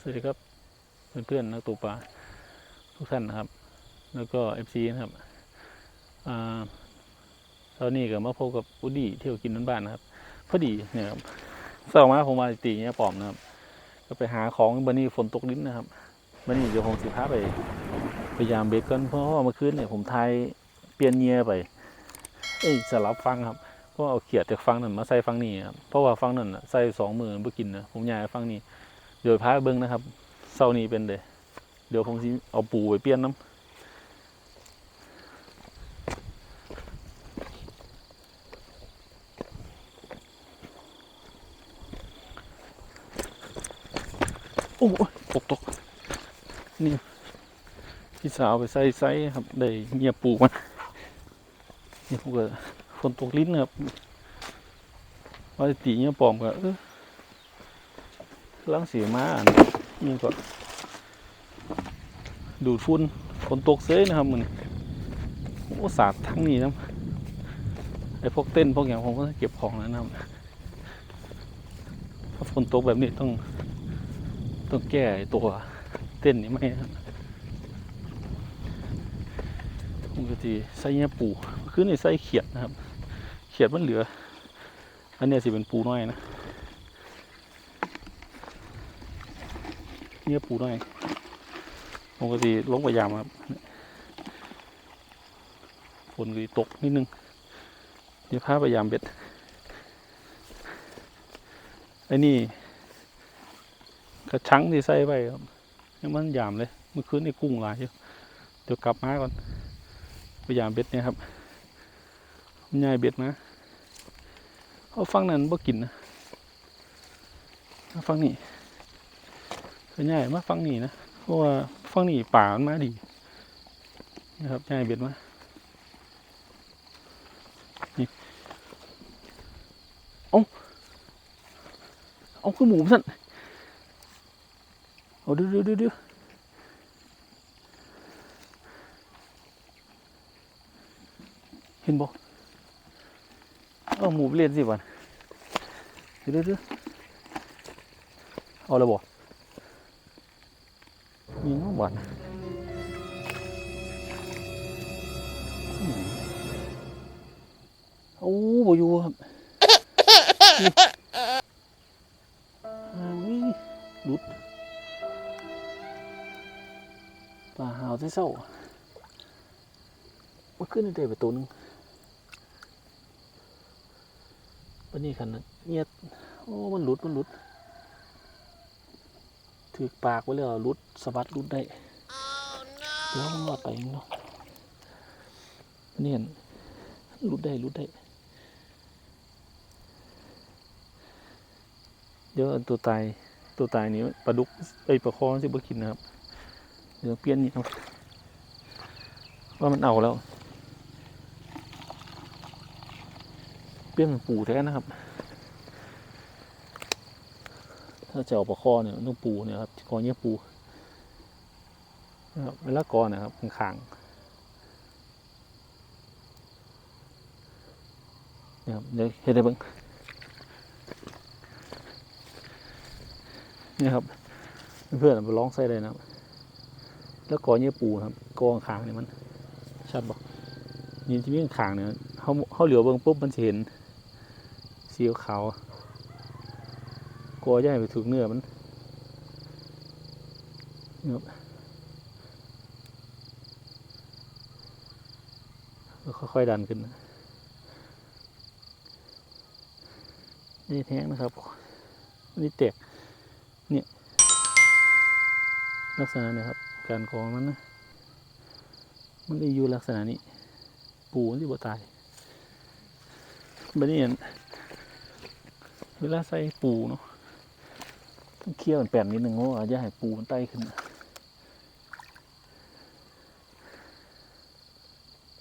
สวัสดีครับเพื่อนๆนักตกปลาทุกท่านนะครับ แล้วก็เอฟซีนะครับอ่าตอนนี้ก็มาพบกับอุดี้เที่ยวกินบ้านๆนะครับ พอดีเนี่ยครับเสาร์มาผมมาตีเนี่ยปลอมนะครับ ก็ไปหาของบันนี้ฝนตกลิ้นนะครับบันนี้เดี๋ยวผมสิพาไปพยายามเบรกกันเพราะว่าเมื่อคืนเนี่ยผมทายเปลี่ยนเงียไปเอ้สลับฟังครับเพราะเอาเขียดจากฟังนั้นมาใส่ฟังนี้ครับเพราะว่าฟังนั้นใส่สองมือเพื่อกินนะผมยากให้ฟังนี้ เดี๋ยวพาเบิ้งนะครับเศร้านี้เป็นเดยเดี๋ยวผมสิเอาปูไปเปลี่ยนน้ำโอ้โหตกตกนี่พี่สาวไปใส่ใส่ครับ ได้เงียบปูมันนี่พวกก็ฝนตกลิ้นนะครับว่าจะตีเงียบปอมก็เออ ลังสีมานนี่ก็ดูดฝุ่นฝนตกเซยนะครับมันโอ้สาดทั้งนี้นะไอพวกเต้นพวกอย่างผมก็เก็บของแล้วนะครับถ้าฝนตกแบบนี้ต้องต้องแก้ตัวเต้นนี้ไหมครับปกติใส่เนี้ยปูคือในใส่เขียดนะครับ เขียดมันเหลือ อันเนี้ยสิเป็นปูน้อยนะ เนี่ยปูน้อยปกติลงไปยามครับฝนก็ตกนิดนึง เดี๋ยวพาไปยามเบ็ดไอ้นี่กระชังที่ใส่ไปครับยังมันยามเลยเมื่อคืนนี่กุ้งหลายอยู่เดี๋ยวกลับมาก่อนไปยามเบ็ดเนี่ยครับมันย้ายเบ็ดมาเอาฟังนั้นบ่กินนะเอาฟังนี่ ก็ย้ายมาฟังนี่นะเพราะว่าฝั่งนี้ป่ามันมาดีนะครับง่ายเบ็ดมานี่เอาเอาคือหมูสั่นเอาดูดูดูดูเห็นบ่เอาหมูไปเล่นสิวันดูดูดูเอาลยบ่ มีน้องบอลโอ้บอยู่ครับนี่อ่าวิหลุดปลาหาวที่เศร้าว่าขึ้นได้ไปตัวนึงวันนี้ขนาดเงียบโอ้ มันหลุด มันหลุด ถือปากไว้เลยรอรุดสะบัดรุดได้เดี๋ยวมันรอดไปเองเนาะเนี่ยรุดได้รุดได้ เดี๋ยวตัวตายตัวตายนี้ปลาดุกไอปลาคอสิบ่กินนะครับเดี๋ยวเปลี่ยนนี่ครับว่ามันเอาแล้ว เปลี่ยนป็นปูแท้นะครับ ถ้าจะเอาปลาคอเนี่ยต้องปูเนี่ยครับคอเนี้ยปูนะครับเวลากอนะครับข้างๆเนี่ยครับเดี๋ยวเห็นได้บ้างเนี่ยครับ เพื่อนไปลองใส่เลยนะครับ แล้วกอเนี้ยปูครับกอขางเนี่ยมัน ชัดบอกนี่ที่มีขางเนี่ยเขาเขาเหลียวเบิ่งปุ๊บมันจะเห็นสีขาว ลัวจะให้ไปถูกเนื้อมันนี่ครับค่อยๆดันขึ้นนี่แท้งนะครับ นี่แตกเนี่ยลักษณะเนี่ยครับ การกองมันนะ มันจะอยู่ลักษณะนี้ ปูที่บ่ตายแบันนี้เห็นเวลาใส่ปูเนาะ เคี่ยวมันแป้นนิดนึงว่าอย่าให้ปูมันไต่ขึ้น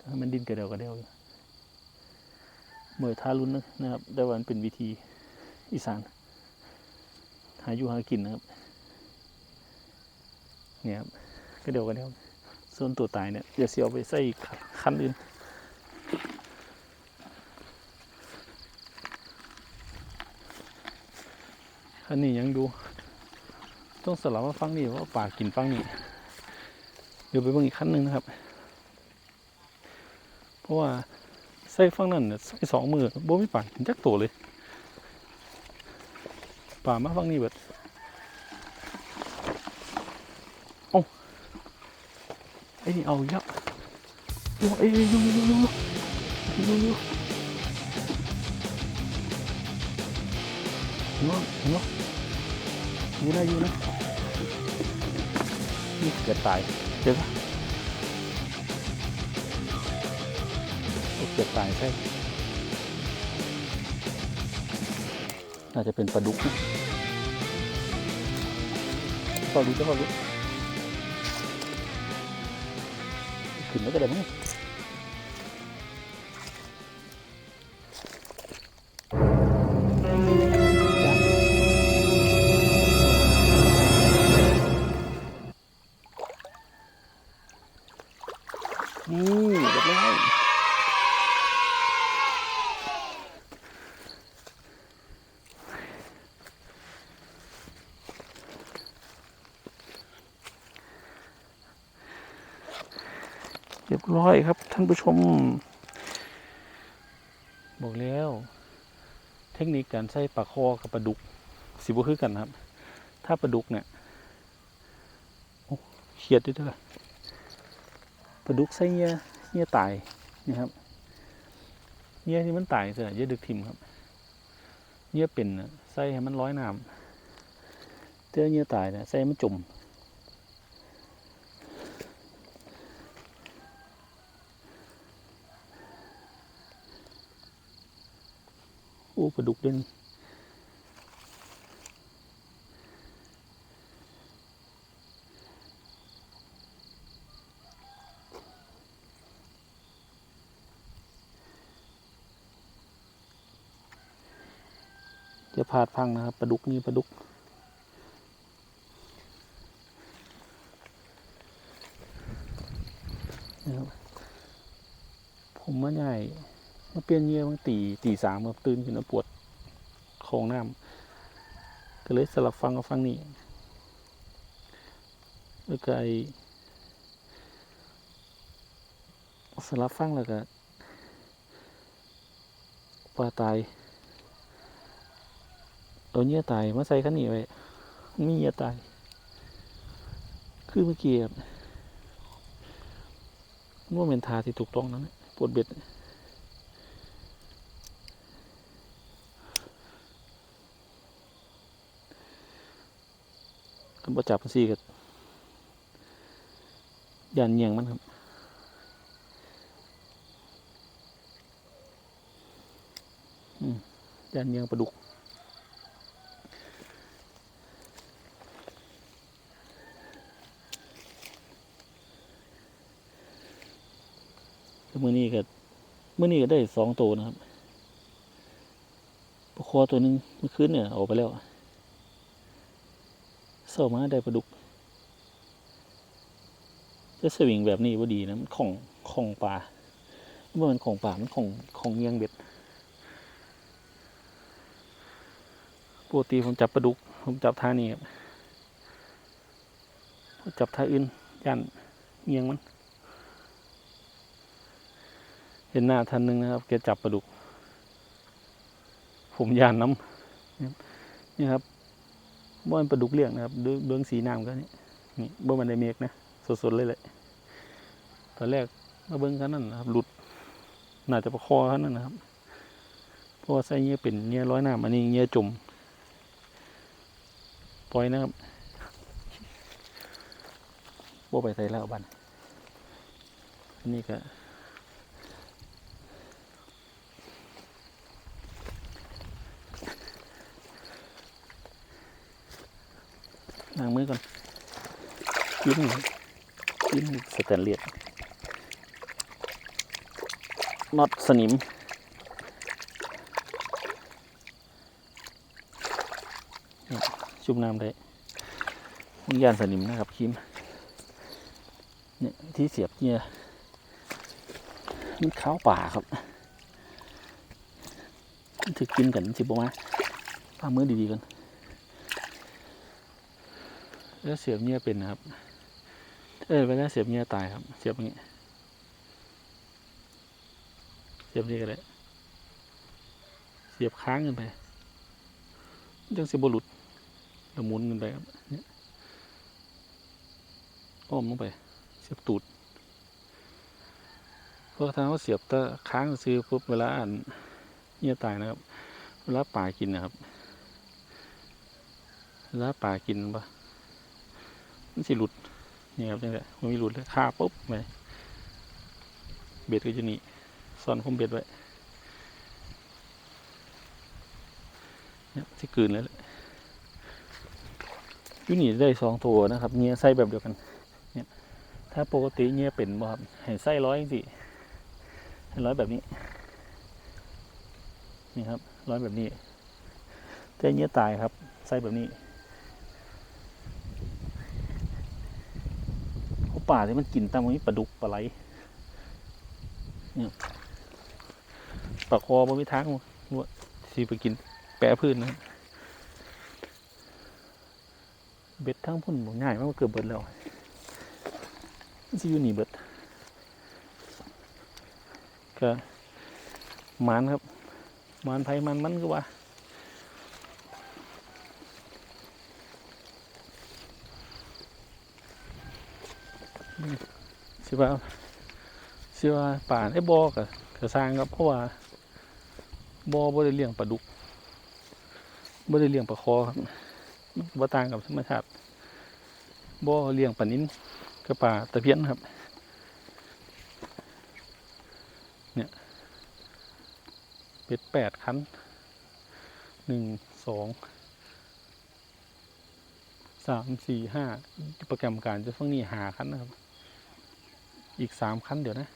ถ้ามันดินกระเดวกระเดวอยู่เมื่อทารุนนะครับได้ว่ามันเป็นวิธีอีสาน หาอยู่หากินนะครับ เนี่ยครับกระเดวกระเดวส่วนตัวตายเนี่ยอย่าเสียเอาไปใส่คันอื่นอันนี้ยังดู ต้องสลับมาฟังนี่เพราะว่าป่ากินฟังนี่เดี๋ยวไปเบิ่งอีกขั้นหนึ่งนะครับ เพราะว่าใส่ฟังนั่นใส่สองมือบ่มีป่ากินจักตัวเลย ป่ามาฟังนี่เบิดเอ้าไอ้นี่เอายับโอ้ยเอ้ยอยู่อยู่อยู่อยู่อยู่อยู่เนบ่เนบ่อยู่นะอยู่นะ นี่เกิดตายเจอปะเกิดตายใช่ น่าจะเป็นปลาดุกนะพอรู้จะพอรู้ขึ้นแล้วก็ได้มั้ง เรียบร้อยครับ ท่านผู้ชม บอกแล้ว เทคนิคการใส่ปลาคอกับปลาดุก สิบ่คือกันครับ ถ้าปลาดุกเนี่ยโอ้เครียดด้วยเด้อปลาดุกใส่เงี้ยเงี้ยตายนี่ครับเงี้ยที่มันตายเสียเยอะดึกทิมครับเงี้ยเป็นใส่ให้มันร้อยน้ำเจอเงี้ยตายเนี่ยใส่ให้มันจุ่ม อ้ปลาดุกเด่นจะพาดพังนะครับปลาดุกนี่ปลาดุกนะครับผมมาใหญ่ มาเปลี่ยนเหยื่อบางตีตีสามมาตื่นขึ้นมาปวดโคองน้ำก็เลยสลับฟังกับฟังนี่แล้วก็ไอสลับฟังแล้วก็ปลาตายเอาเนื้อตายมาใส่ขันนี้ไว้มีเนื้อตาย คือเมื่อกี้ครับว่าเป็นทาที่ถูกต้องนั้นปวดเบ็ด กันบ่จับมันสิกับยันเงียงมันครับยันเงียงปลาดุกมื่อนี้ก็มื่อนี้ก็ได้สองตัวนะครับปลาคอตัวหนึ่งเมื่อคืนเนี่ยออกไปแล้ว เศร้ามาได้ปลาดุก จะสวิงแบบนี้ว่าดีนะมันของของป่าเมื่อมันของป่ามันของของเงียงเบ็ดปกติผมจับปลาดุก ผมจับท่านี้ครับผมจับท่าอื่นยันเงียงมัน เห็นหน้าท่านหนึ่งนะครับแกจับปลาดุก ผมยานน้ำนี่ครับ บ่อนปลาดุกเลี้ยงนะครับเบื้องสีน้ำก็นี่นี่บ่มันได้เมกนะสดๆเลยแหละตอนแรกมาเบิ้งกันนั่นนะครับหลุดน่าจะประคอเขานั่นนะครับเพราะว่าไส้เงี้ยเป็นเงี้ยร้อยน้ำอันนี้เงี้ยจุ่มปล่อยนะครับบ่ไปใส่แล้วบันนนี้ก็ ล้างมือก่อนกินกินสแตนเลสน็อตสนิมชุบน้ำได้มียานสนิมนะครับคิมเนี่ยที่เสียบเนี่ยมันข้าวป่าครับมันถือกินกันสิบมาปลามือดีๆกัน แล้วเสียบเงี้ยเป็นนะครับ เออเวลาเสียบเงี้ยตายครับ เสียบอย่างนี้ เสียบนี่ก็ได้เสียบค้างขึ้นไปจังเสิบหลุดแล้วหมุนขึ้นไปครับเนี่ยอ้อมลงไป เสียบตูดเพราะถ้าเขาเสียบตะค้างซื้อปุ๊บเวลาอ่านเงี้ยตายนะครับ เวลาป่ากินนะครับ เวลาป่ากินปะ มันสิหลุดนี่ครับจังไงมันมีหลุดเลยคาปุ๊บไปเบ็ดก็จะนี่ซ่อนคมเบ็ดไว้เนี่ยที่กืนแล้วยูนี่ได้สองตัวนะครับเงี้ยไส้แบบเดียวกัน เนี่ย ถ้าปกติเงี้ยเป็นบ่ครับให้ไส้ร้อยสิให้ร้อยแบบนี้ นี่ครับ ร้อยแบบนี้แต่เงี้ยตายครับ ไส้แบบนี้ เพราะ ป่าที่มันกินตามนี้ปลาดุกปลาไหลเนี่ยปลาคอบนมีทางว่าสีไปกินแปรพืชนนะเบ็ดทั้งพุ่นบ่ง่ายมากเกือบเบิดแล้วซีอยู่นี่เบิดก็มันครับมันไผมันมันก็ว่า สิว่าสิว่าป่าไอ้บอกะกระสร้างครับเพราะว่าบ่บ่ได้เลี้ยงปลาดุกบ่ได้เลี้ยงปลาคอครับบ่ต่างกับธรรมชาติบ่เลี้ยงปลานิ้นกับปลาตะเพียนครับ เนี่ยเป็ดแปดคันหนึ่งสองสามสี่ห้าโปรแกรมการจะฟังนี่หาคันนะครับ อีกสามคันเดี๋ยวนะ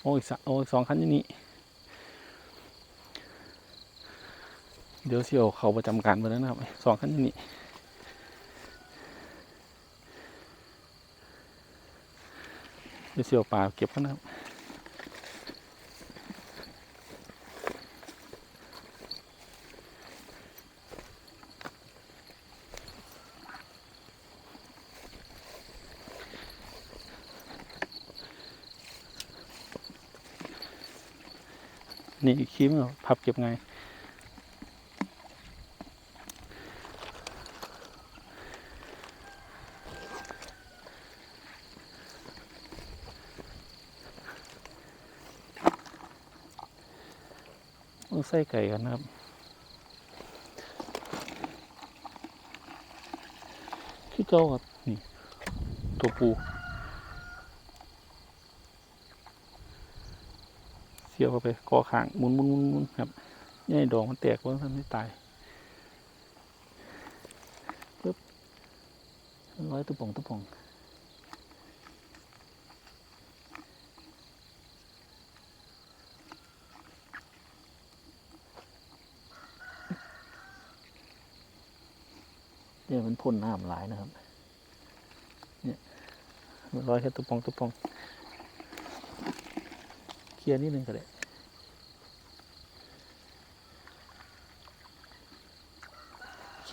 โอ้อีกสโอ้สองคันอยู่นี่ เดี๋ยวเสี่ยวเขาประจำการไปแล้วนะครับสองคันอยู่นี่เดี๋ยวเสี่ยวป่าเก็บกันนะครับ นี่คีมพับเก็บไงต้องใส่ไก่กันนะครับที่เก้าครับนี่ตัวปู เสียบเข้าไปกอขางหมุนหมุนหมุนหมุนครับนี่ดอกมันแตกเพราะทำให้ตายปึ๊บร้อยตุ๊ป่องตุ๊ป่องเนี่ยมันพ่นน้ำหลายนะครับ เนี่ยร้อยแค่ตุ๊ป่องตุ๊ป่อง เคลียร์นิดนึงก็ได้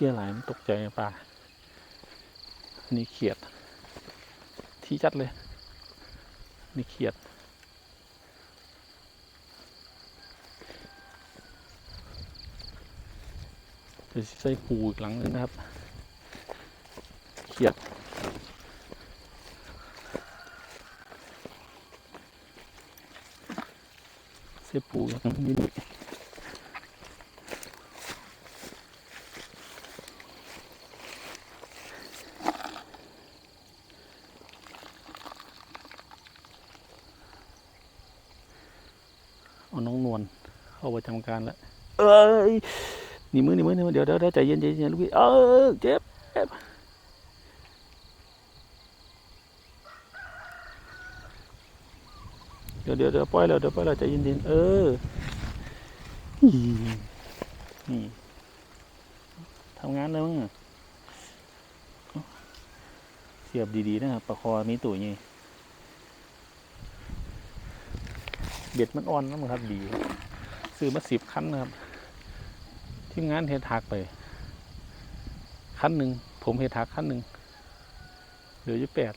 เคลียร์หลายมันตกใจป่าอันนี่เขียด ที่จัดเลย นี่เขียด จะใส่ปูอีกหลังหนึงนะครับ เขียดใส่ปูอีกหลังนี้ด้วยเอาน้องนวลเข้าประจำ การแล้วเอ้ยหนี่มือหนี่มือหนี่มือเดี๋ยวเดี๋ยวเดี๋ยวใจเย็นใจเย็นลูกพี่เออเจ็บเจ็บเดี๋ยวเดี๋ยวเดี๋ยวปล่อยแล้วเดี๋ยวปล่อยแล้วใจเย็นเย็นเออนี่นี่ทำงานแล้วมั้งอะเสียบดีๆนะครับประคอมีตุ๋ยไงเบ็ดมันอ่อนนะมั้งครับดีครับ ซื้อมาสิบคันนะครับ ทีมงานเททักไปขั้นหนึ่งผมเฮ็ดหักขั้นหนึ่งเหลืออยู่แปด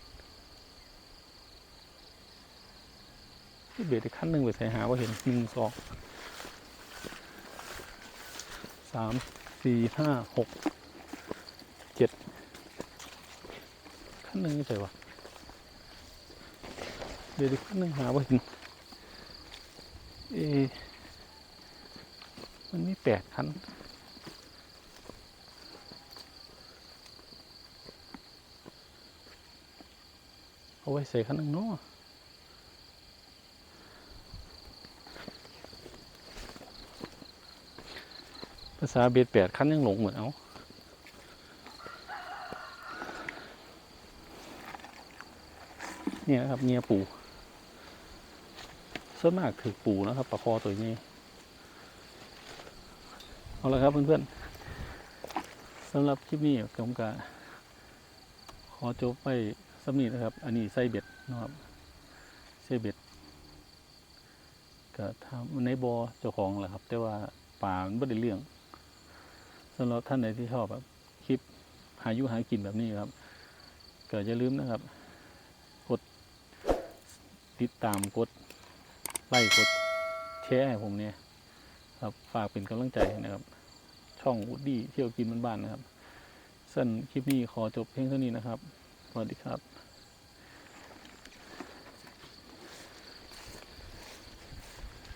ที่เบ็ดอีกขั้นหนึ่งไปใส่หาว่าเห็นหนึ่งสองสามสี่ห้าหกเจ็ดขั้นหนึ่งไม่ใช่วะเดี๋ยวอีกขั้นหนึ่งหาว่าเห็นเอ มันมีแปดขั้นเอาไว้ใส่ขั้นหนึ่งเนาะภาษาเบียดแปดขั้นยังหลงเหมือนเอาเนี่ยครับเงียปูส่วนมากถือปูนะครับปลาคอตัวนี้ เอาละครับเพื่อนๆสำหรับคลิปนี้ผมกะขอจบไปสำนีนะครับ อันนี้ไส้เบ็ดนะครับไส้เบ็ดก็ทำในบอเจ้าของแหละครับ แต่ว่าป่ามันไม่ได้เรื่องสำหรับท่านใดที่ชอบแบบคลิปหายุหากินแบบนี้ครับก็อย่าลืมนะครับ กดติดตามกดไลค์กดแชร์ให้ผมเนี่ย ครับฝากเป็นกำลังใจนะครับ ช่องวูดดี้เที่ยวกินบ้านๆนะครับสั้นคลิปนี้ขอจบเพียงเท่านี้นะครับ สวัสดีครับ